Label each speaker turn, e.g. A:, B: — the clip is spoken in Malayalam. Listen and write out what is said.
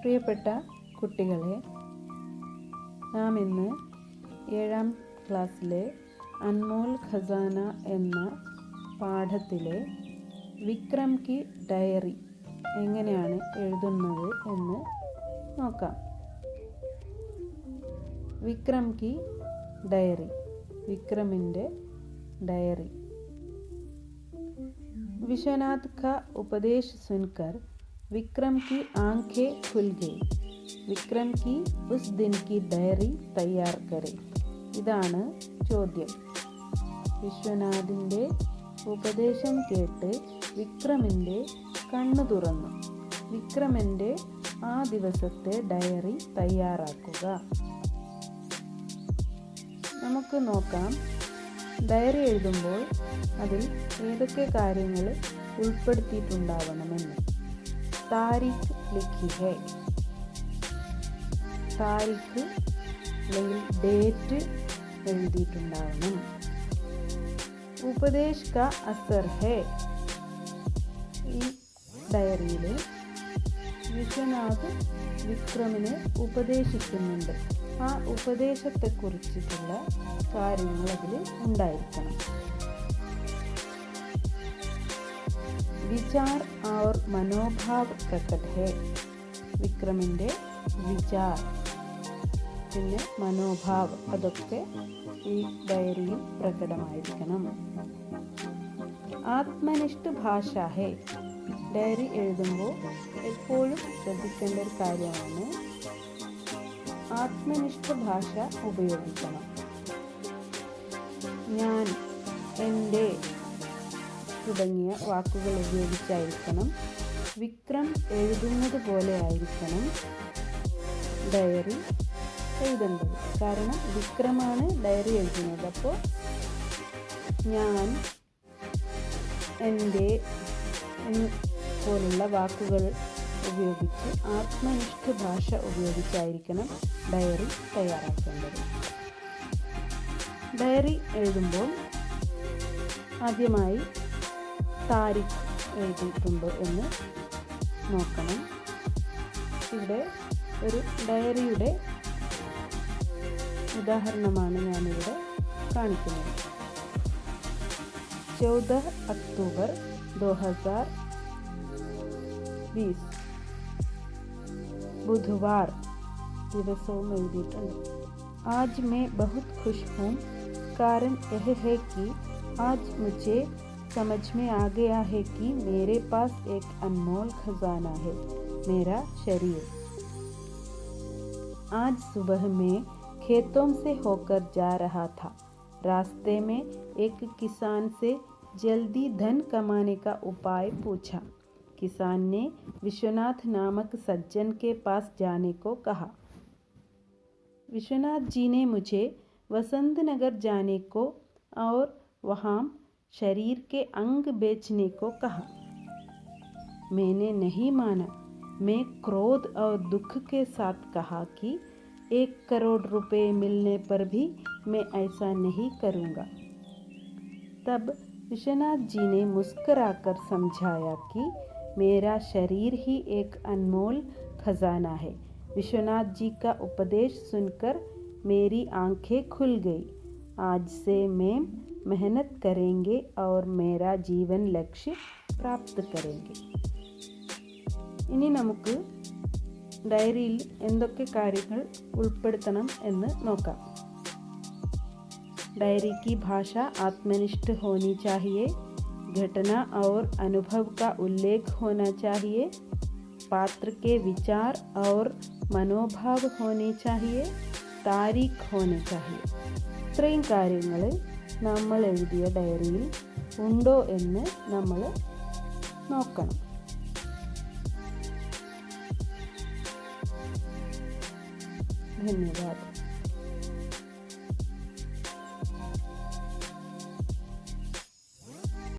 A: പ്രിയപ്പെട്ട കുട്ടികളെ നാം ഇന്ന് ഏഴാം ക്ലാസ്സിലെ അൻമോൾ ഖസാന എന്ന പാഠത്തിലെ വിക്രം കി ഡയറി എങ്ങനെയാണ് എഴുതുന്നത് എന്ന് നോക്കാം. വിക്രം കി ഡയറി വിക്രമിന്റെ ഡയറി. വിശ്വനാഥ് ഖ ഉപദേശ് സുൻകർ विक्रम की आंखें खुल गई വിക്രം की उस दिन की ഡയറി തയ്യാർ കരെ ഇതാണ് ചോദ്യം വിശ്വനാഥിൻ്റെ ഉപദേശം കേട്ട് വിക്രമിൻ്റെ കണ്ണു തുറന്നു വിക്രമൻ്റെ ആ ദിവസത്തെ ഡയറി തയ്യാറാക്കുക നമുക്ക് നോക്കാം ഡയറി എഴുതുമ്പോൾ അതിൽ ഏതൊക്കെ കാര്യങ്ങൾ ഉൾപ്പെടുത്തിയിട്ടുണ്ടാവണമെന്ന് താരിഖ് ലിഖി ഹെ താരിഖ് അല്ലെങ്കിൽ ഡേറ്റ് എഴുതിയിട്ടുണ്ടാവണം. ഉപദേശ് അസർ ഹെ ഈ ഡയറിയിൽ വിശ്വനാഥ് വിക്രമിനെ ഉപദേശിക്കുന്നുണ്ട്. ആ ഉപദേശത്തെക്കുറിച്ചിട്ടുള്ള കാര്യങ്ങൾ അതിൽ ഉണ്ടായിരിക്കണം. വിചാർ और മനോഭാവ് പ്രകട് ഹെ വിക്രമിന്റെ വിചാർ. പിന്നെ മനോഭാവ് അതൊക്കെ ഈ ഡയറിയിൽ പ്രകടമായിരിക്കണം. ആത്മനിഷ്ഠ ഭാഷ ഹേ ഡയറി എഴുതുമ്പോൾ എപ്പോഴും ശ്രദ്ധിക്കേണ്ട ഒരു കാര്യമാണ് ആത്മനിഷ്ഠ ഭാഷ ഉപയോഗിക്കണം. ഞാൻ തുടങ്ങിയ വാക്കുകൾ ഉപയോഗിച്ചായിരിക്കണം. വിക്രം എഴുതുന്നത് പോലെ ആയിരിക്കണം. ഡയറി എഴുതേണ്ടത്. കാരണം വിക്രമാണ് ഡയറി എഴുതുന്നത്. അപ്പോൾ ഞാൻ എന്റെ പോലുള്ള വാക്കുകൾ ഉപയോഗിച്ച് ആത്മനിഷ്ഠ ഭാഷ ഉപയോഗിച്ചായിരിക്കണം ഡയറി തയ്യാറാക്കേണ്ടത്. ഡയറി എഴുതുമ്പോൾ ആദ്യമായി താരിഖ് എഴുതിയിട്ടുണ്ടോ എന്ന് നോക്കണം ഇവിടെ ഒരു ഡയറിയുടെ ഉദാഹരണമാണ് ഞാനിവിടെ കാണിക്കുന്നത് ചൗദ അക്ടോബർ ദോ ഹസാർ ബീസ് ബുധവാർ ദിവസവും എഴുതിയിട്ടുണ്ട് आज मैं बहुत खुश हूँ कारण यह है कि आज मुझे समझ में आ गया है कि मेरे पास एक अनमोल खजाना है, मेरा शरीर। आज सुबह मैं खेतों से होकर जा रहा था। रास्ते में एक किसान से जल्दी धन कमाने का उपाय पूछा। किसान ने विश्वनाथ नामक सज्जन के पास जाने को कहा। विश्वनाथ जी ने मुझे वसंत नगर जाने को और वहाँ शरीर के अंग बेचने को कहा। मैंने नहीं माना। मैं क्रोध और दुख के साथ कहा कि एक करोड़ रुपए मिलने पर भी मैं ऐसा नहीं करूँगा। तब विश्वनाथ जी ने मुस्कराकर समझाया कि मेरा शरीर ही एक अनमोल खजाना है। विश्वनाथ जी का उपदेश सुनकर मेरी आँखें खुल गई। आज से मैं मेहनत करेंगे और मेरा जीवन लक्ष्य प्राप्त करेंगे ഇനി നമുക്ക് ഡയറിയിൽ എന്തൊക്കെ കാര്യങ്ങൾ ഉൾപ്പെടുത്തണം എന്ന് നോക്കാം डायरी की भाषा आत्मनिष्ठ होनी चाहिए घटना और अनुभव का उल्लेख होना चाहिए पात्र के विचार और മനോഭാവ് होने चाहिए താരീഖ് होने चाहिए ഇത്രയും കാര്യങ്ങൾ നമ്മൾ എഴുതിയ ഡയറിയിൽ ഉണ്ടോ എന്ന് നമ്മൾ നോക്കണം. ധന്യവാദം.